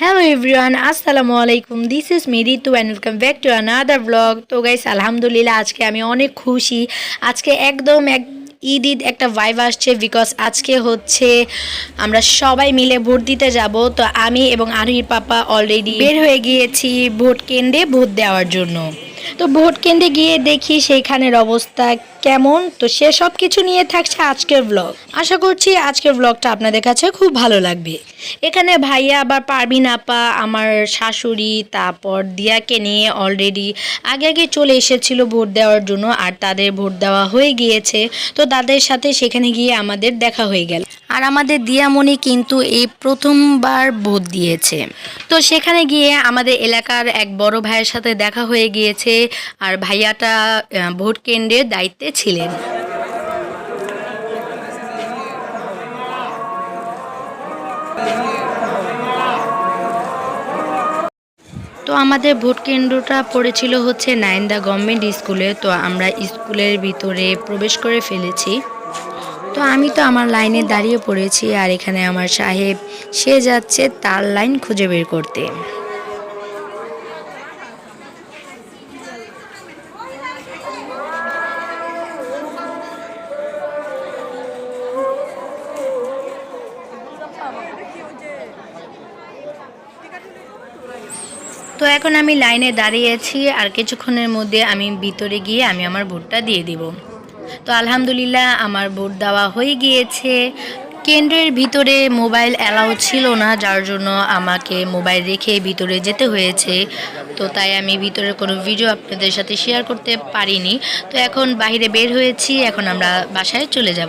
Hello everyone আসসালামু আলাইকুম this is মেরি two and welcome back to another vlog তো গাইস আলহামদুলিল্লাহ আজকে আমি অনেক খুশি। আজকে একদম এক ঈদ ঈদ একটা ভাইভ আসছে বিকজ আজকে হচ্ছে আমরা সবাই মিলে ভোট দিতে যাব। তো আমি এবং আরহির পাপা অলরেডি বের হয়ে গিয়েছি ভোট কেন্দ্রে ভোট দেওয়ার জন্য। তো ভোট কেন্দ্রে গিয়ে দেখি সেইখানের অবস্থা কেমন। তো সে সব কিছু নিয়ে থাকছে আজকের ব্লগ আশা করছি আজকের ব্লগটা আপনাদের কাছে খুব ভালো লাগবে। এখানে ভাইয়া আবার পারবিন আপা, আমার শাশুড়ি, তারপর দিয়াকে নিয়ে অলরেডি আগে আগে চলে এসেছিল ভোট দেওয়ার জন্য, আর তাদের ভোট দেওয়া হয়ে গিয়েছে। তো তাদের সাথে সেখানে গিয়ে আমাদের দেখা হয়ে গেল। আর আমাদের দিয়ামণি কিন্তু এই প্রথমবার ভোট দিয়েছে। তো সেখানে গিয়ে আমাদের এলাকার এক বড় ভাইয়ের সাথে দেখা হয়ে গিয়েছে আর ভাইয়াটা ভোট কেন্দ্রের দায়িত্বে ছিলেন। তো আমাদের ভোট কেন্দ্রটা পড়েছিল হচ্ছে নাইন্দা গভর্নমেন্ট স্কুলে, তো আমরা স্কুলের ভিতরে প্রবেশ করে ফেলেছি। তো আমি তো আমার লাইনে দাঁড়িয়ে পড়েছি আর এখানে আমার সাহেব, সে যাচ্ছে তার লাইন খুঁজে বের করতে। তো এখন আমি লাইনে দাঁড়িয়েছি আর কিছুক্ষণের মধ্যে আমি ভিতরে গিয়ে আমি আমার ভোটটা দিয়ে দিব। তো আলহামদুলিল্লাহ আমার ভোট দেওয়া হয়ে গিয়েছে। কেন্দ্রের ভিতরে মোবাইল অ্যালাউ ছিল না, যার জন্য আমাকে মোবাইল রেখে ভিতরে যেতে হয়েছে। তো তাই আমি ভিতরে কোনো ভিডিও আপনাদের সাথে শেয়ার করতে পারিনি। তো এখন বাইরে বের হয়েছি, এখন আমরা বাসায় চলে যাব।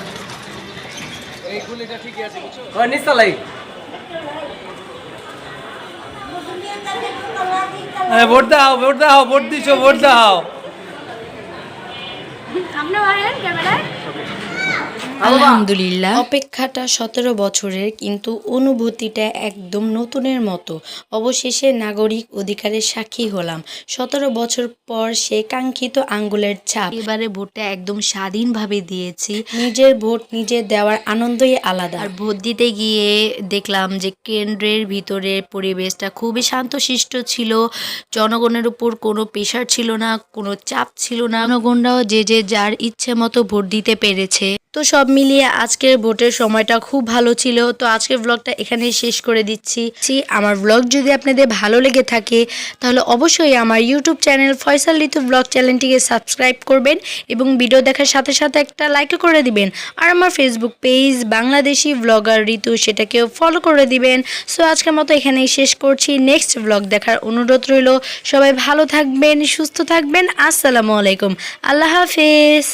হয় নিশ্চলাই হ্যাঁ ভোট দাও ভোট দাও ভোট দিছো ভোট দাও আলহামদুলিল্লাহ। অপেক্ষাটা সতেরো বছরের কিন্তু অনুভূতিটা একদম নতুনের মতো। অবশেষে নাগরিক অধিকারের সাক্ষী হলাম। সতেরো বছর পর সে কাঙ্ক্ষিত আঙ্গুলের ছাপ। এবারে ভোটটা একদম স্বাধীনভাবে দিয়েছি। নিজের ভোট নিজে দেওয়ার আনন্দই আলাদা। আর ভোট দিতে গিয়ে দেখলাম যে কেন্দ্রের ভিতরের পরিবেশটা খুবই শান্তশিষ্ট ছিল। জনগণের উপর কোনো প্রেশার ছিল না কোনো চাপ ছিল না। জনগণরাও যে যে যার ইচ্ছে মতো ভোট দিতে পেরেছে। তো সব মিলিয়ে আজকের ভোটের সময়টা খুব ভালো ছিল। তো আজকের ব্লগটা এখানেই শেষ করে দিচ্ছি। আমার ব্লগ যদি আপনাদের ভালো লেগে থাকে, তাহলে অবশ্যই আমার YouTube channel Faysal Ritu vlog চ্যানেলটিকে সাবস্ক্রাইব করবেন এবং ভিডিও দেখার সাথে সাথে একটা লাইকও করে দিবেন। আর আমার Facebook page Bangladeshi blogger Ritu, সেটাকেও ফলো করে দিবেন। সো আজকের মতো এখানেই শেষ করছি। নেক্সট ব্লগ দেখার অনুরোধ রইল। সবাই ভালো থাকবেন, সুস্থ থাকবেন। আসসালামু আলাইকুম। আল্লাহ হাফেজ।